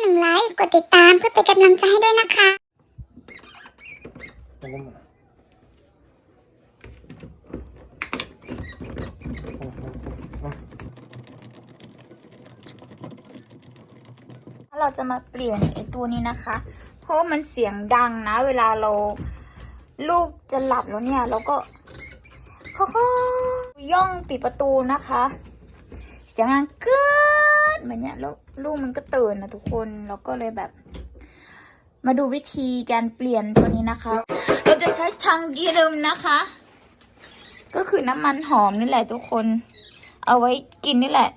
หนึ่งไลค์กดติดตามเพื่อเป็นกำลังใจให้ด้วยนะคะเราจะมาเปลี่ยนไอตัวนี้นะคะ เพราะมันเสียงดังนะ เวลาเราลูกจะหลับแล้วเนี่ยเราก็เขาก็ย่องปิดประตูนะคะ เสียงดังกึ๊ ดมือนเนี้ยแล้วลูกมันก็ตื่นนะทุกคนเราก็เลยแบบ มาดูวิธีการเปลี่ยนตัวนี้นะคะ เราจะใช้ชังกีรึมนะคะ ก็คือน้ำมันหอมนี่แหละทุกคน เอาไว้กินนี่แหละ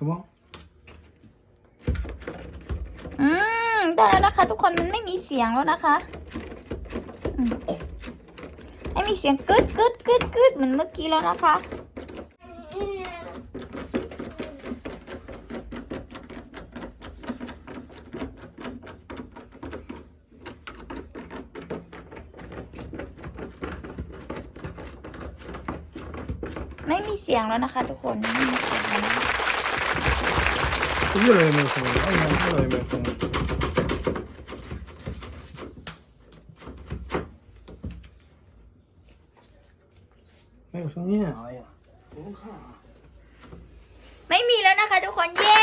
그만. อืม ได้แล้วนะคะ ทุกคนมันไม่มีเสียงแล้วนะคะอืมไม่มีเสียงกึดกึดกึดกึดเหมือนเมื่อกี้แล้วนะคะ ไม่มีเสียงแล้วนะคะ ทุกคนไม่มีเสียงแล้วนะ 越来 越没有声音，哎呀，越来越没有声音。没有声音，哎呀，不用看啊。 ไม่มีแล้วนะคะทุกคน เย้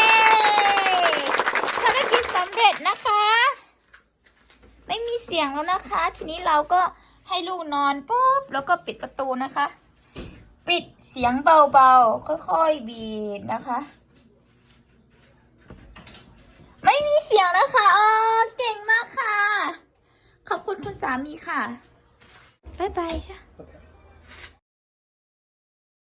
ภารกิจสำเร็จนะคะ ไม่มีเสียงแล้วนะคะ ทีนี้เราก็ให้ลูกนอนปุ๊บ แล้วก็ปิดประตูนะคะ ปิดเสียงเบาๆ ค่อยๆ บีบนะคะ งแล้วค่ะอ๋อเก่งมากค่ะ ขอบคุณคุณสามีค่ะ บ๊ายบายจ้ะ。